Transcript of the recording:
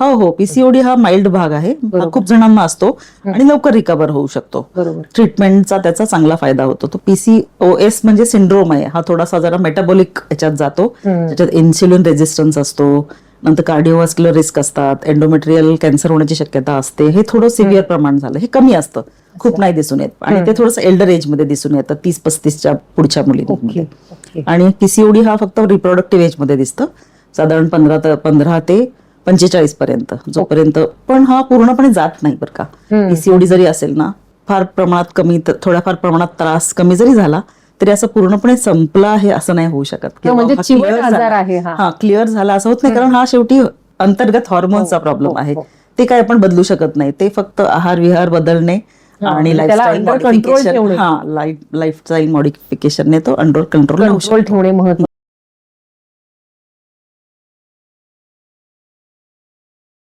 हो हो. पीसीओडी हा माइल्ड भाग आहे. हा खूप जणांना असतो आणि लवकर रिकवर होऊ शकतो. ट्रीटमेंटचा त्याचा चांगला फायदा होतो. तो पीसीओएस म्हणजे सिंड्रोम आहे. हा थोडासा जरा मेटाबॉलिक याच्यात जातो. त्याच्यात इन्सुलिन रेजिस्टन्स असतो. नंतर कार्डिओवास्क्युलर रिस्क असतात. एंडोमेट्रियल कॅन्सर होण्याची शक्यता असते. हे थोडं सिव्हिअर प्रमाण झालं. हे कमी असतं. खूप नाही दिसून येत. आणि ते थोडंसं एल्डर एजमध्ये दिसून येतं. तीस पस्तीसच्या पुढच्या मुलींमध्ये ओके आणि पीसीओडी हा फक्त रिप्रोडक्टिव्ह एजमध्ये दिसतं. साधारण पंधरा ते पंधरा ते पंचेचाळीस पर्यंत जोपर्यंत. पण हा पूर्णपणे जात नाही बरं का. पीसीओडी जरी असेल ना फार प्रमाणात कमी थोड्याफार प्रमाणात त्रास कमी जरी झाला तरी असं पूर्णपणे संपला आहे असं नाही होऊ शकत. म्हणजे हा हा. हा क्लिअर झाला असं होत नाही कारण हा शेवटी अंतर्गत हॉर्मोनचा प्रॉब्लेम आहे. ते काय आपण बदलू शकत नाही. ते फक्त आहार विहार बदलणे आणि म्हणजे लाईफस्टाईल. मॉडिफिकेशन हा लाईफ लाईफस्टाईल मॉडिफिकेशनने तो अंडर कंट्रोल कंट्रोल ठेवणे महत्वाचं